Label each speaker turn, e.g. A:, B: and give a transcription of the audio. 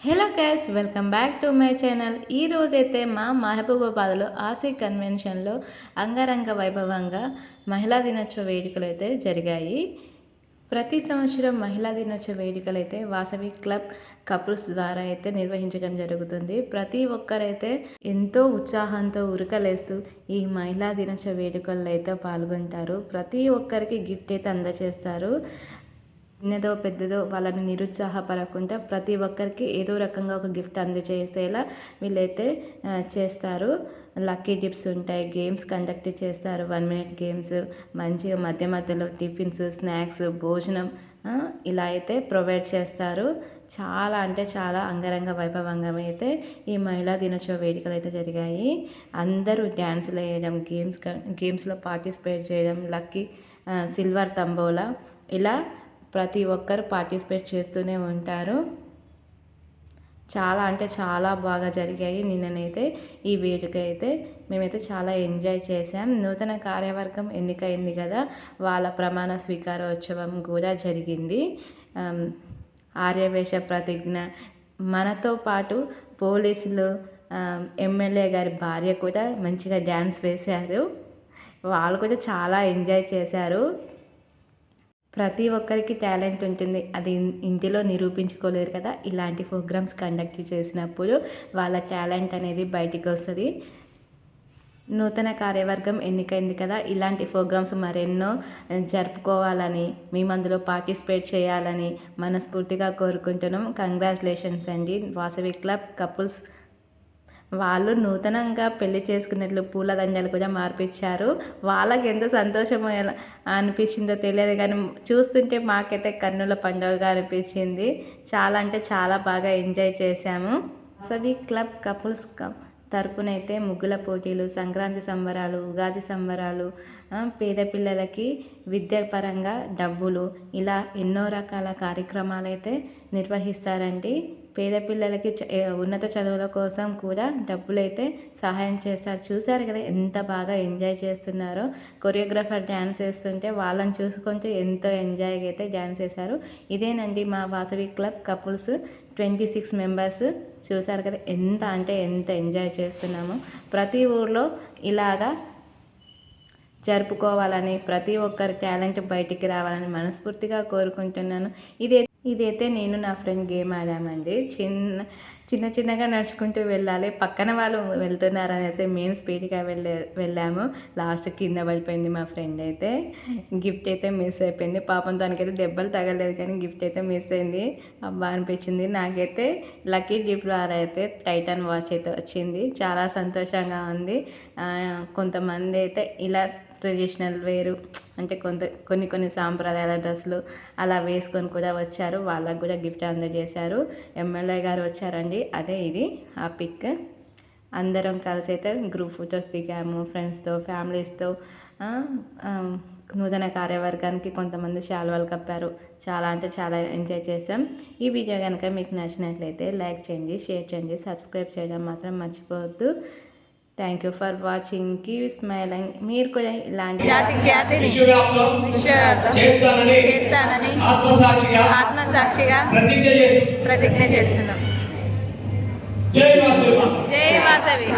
A: Hello guys welcome back to my channel. ఈ రోజైతే మా మహబూబాబాద్లో ఆర్సీ కన్వెన్షన్లో అంగరంగ వైభవంగా మహిళా దినోత్సవ వేడుకలు అయితే జరిగాయి. ప్రతి సంవత్సరం మహిళా దినోత్సవ వేడుకలు అయితే వాసవి క్లబ్ కపుల్స్ ద్వారా అయితే నిర్వహించడం జరుగుతుంది. ప్రతి ఒక్కరైతే ఎంతో ఉత్సాహంతో ఉరకలేస్తూ ఈ మహిళా దినోత్సవ వేడుకల్లో అయితే పాల్గొంటారు. ప్రతి ఒక్కరికి గిఫ్ట్ అయితే అందజేస్తారు చిన్నదో పెద్దదో వాళ్ళని నిరుత్సాహపడకుండా ప్రతి ఒక్కరికి ఏదో రకంగా ఒక గిఫ్ట్ అందజేసేలా వీళ్ళైతే చేస్తారు. లక్కీ టిప్స్ ఉంటాయి గేమ్స్ కండక్ట్ చేస్తారు. వన్ మినిట్ గేమ్స్ మంచిగా మధ్య మధ్యలో టిఫిన్స్ స్నాక్స్ భోజనం ఇలా అయితే ప్రొవైడ్ చేస్తారు. చాలా అంటే చాలా అంగరంగ వైభవంగా అయితే ఈ మహిళా దినోత్సవ వేడుకలు అయితే జరిగాయి. అందరూ డ్యాన్సులు వేయడం గేమ్స్ గేమ్స్లో పార్టిసిపేట్ చేయడం లక్కీ సిల్వర్ తంబోలా ఇలా ప్రతి ఒక్కరు పార్టిసిపేట్ చేస్తూనే ఉంటారు. చాలా అంటే చాలా బాగా జరిగాయి. నిన్ననైతే ఈ వేడుక అయితే మేమైతే చాలా ఎంజాయ్ చేసాం నూతన కార్యవర్గం ఎన్నికైంది కదా వాళ్ళ ప్రమాణ స్వీకారోత్సవం కూడా జరిగింది. ఆర్యవేష ఆర్యవేశ ప్రతిజ్ఞ. మనతో పాటు పోలీసులు ఎమ్మెల్యే గారి భార్య కూడా మంచిగా డ్యాన్స్ వేశారు. వాళ్ళు కూడా చాలా ఎంజాయ్ చేశారు. ప్రతి ఒక్కరికి టాలెంట్ ఉంటుంది. అది ఇంటిలో నిరూపించుకోలేరు కదా. ఇలాంటి ప్రోగ్రామ్స్ కండక్ట్ చేసినప్పుడు వాళ్ళ టాలెంట్ అనేది బయటికి వస్తుంది. నూతన కార్యవర్గం ఎన్నికైంది కదా. ఇలాంటి ప్రోగ్రామ్స్ మరెన్నో జరుపుకోవాలని మేము అందులో పార్టిసిపేట్ చేయాలని మనస్ఫూర్తిగా కోరుకుంటున్నాం. కంగ్రాచులేషన్స్ అండి. వాసవి క్లబ్ కపుల్స్ వాళ్ళు నూతనంగా పెళ్ళి చేసుకున్నట్లు పూలదండలు కూడా మార్పించారు వాళ్ళకి ఎంత సంతోషం అనిపించిందో తెలియదు కానీ చూస్తుంటే మాకైతే కన్నుల పండుగగా అనిపించింది. చాలా అంటే చాలా బాగా ఎంజాయ్ చేశాము. వాసవి క్లబ్ కపుల్స్ కప్ తరపునైతే ముగ్గుల పోటీలు సంక్రాంతి సంబరాలు ఉగాది సంబరాలు పేద పిల్లలకి విద్యాపరంగా డబ్బులు ఇలా ఎన్నో రకాల కార్యక్రమాలు అయితే నిర్వహిస్తారండి. పేద పిల్లలకి ఉన్నత చదువుల కోసం కూడా డబ్బులు అయితే సహాయం చేస్తారు. చూశారు కదా ఎంత బాగా ఎంజాయ్ చేస్తున్నారో. కొరియోగ్రాఫర్ డ్యాన్స్ వేస్తుంటే వాళ్ళని చూసుకుంటూ ఎంతో ఎంజాయ్గా అయితే డ్యాన్స్ వేశారు. ఇదేనండి మా Vasavi club couples twenty six members. చూశారు కదా ఎంత అంటే ఎంత ఎంజాయ్ చేస్తున్నాము. ప్రతి ఊర్లో ఇలాగా జరుపుకోవాలని ప్రతి ఒక్కరి టాలెంట్ బయటికి రావాలని మనస్ఫూర్తిగా కోరుకుంటున్నాను. ఇదే ఇదైతే నేను నా ఫ్రెండ్ గేమ్ ఆడామండి. చిన్న చిన్న చిన్నగా నడుచుకుంటూ వెళ్ళాలి. పక్కన వాళ్ళు వెళ్తున్నారు అనేసి మేము స్పీడ్గా వెళ్ళే వెళ్ళాము. లాస్ట్ కింద పడిపోయింది మా ఫ్రెండ్ అయితే. గిఫ్ట్ అయితే మిస్ అయిపోయింది. పాపం దానికైతే దెబ్బలు తగలేదు కానీ గిఫ్ట్ అయితే మిస్ అయింది. అబ్బా అనిపించింది. నాకైతే లక్కీ గిఫ్ట్ ద్వారా అయితే టైటాన్ వాచ్ అయితే వచ్చింది. చాలా సంతోషంగా ఉంది. కొంతమంది అయితే ఇలా ట్రెడిషనల్ వేరు. అంటే కొంత కొన్ని కొన్ని సాంప్రదాయాల డ్రెస్సులు అలా వేసుకొని కూడా వచ్చారు. వాళ్ళకు కూడా గిఫ్ట్ అందజేశారు. ఎమ్మెల్యే గారు వచ్చారండి. అదే ఇది ఆ పిక్. అందరం కలిసి అయితే గ్రూప్ ఫొటోస్ దిగాము ఫ్రెండ్స్తో ఫ్యామిలీస్తో నూతన కార్యవర్గానికి కొంతమంది శాలువాలు కప్పారు. చాలా అంటే చాలా ఎంజాయ్ చేసాం ఈ వీడియో కనుక మీకు నచ్చినట్లయితే లైక్ చేయండి షేర్ చేయండి సబ్స్క్రైబ్ చేయడం మాత్రం మర్చిపోవద్దు. Thank you for watching keep smiling మీరు కూడా ఇలాంటి జాతి ఖ్యాతిని
B: చేస్తానని
A: చేస్తానని
B: ఆత్మసాక్షిగా
A: ఆత్మసాక్షిగా
B: ప్రతిజ్ఞ చేసి
A: ప్రతిజ్ఞ చేస్తున్నాం.
B: జై వాసు
A: జై వాసవి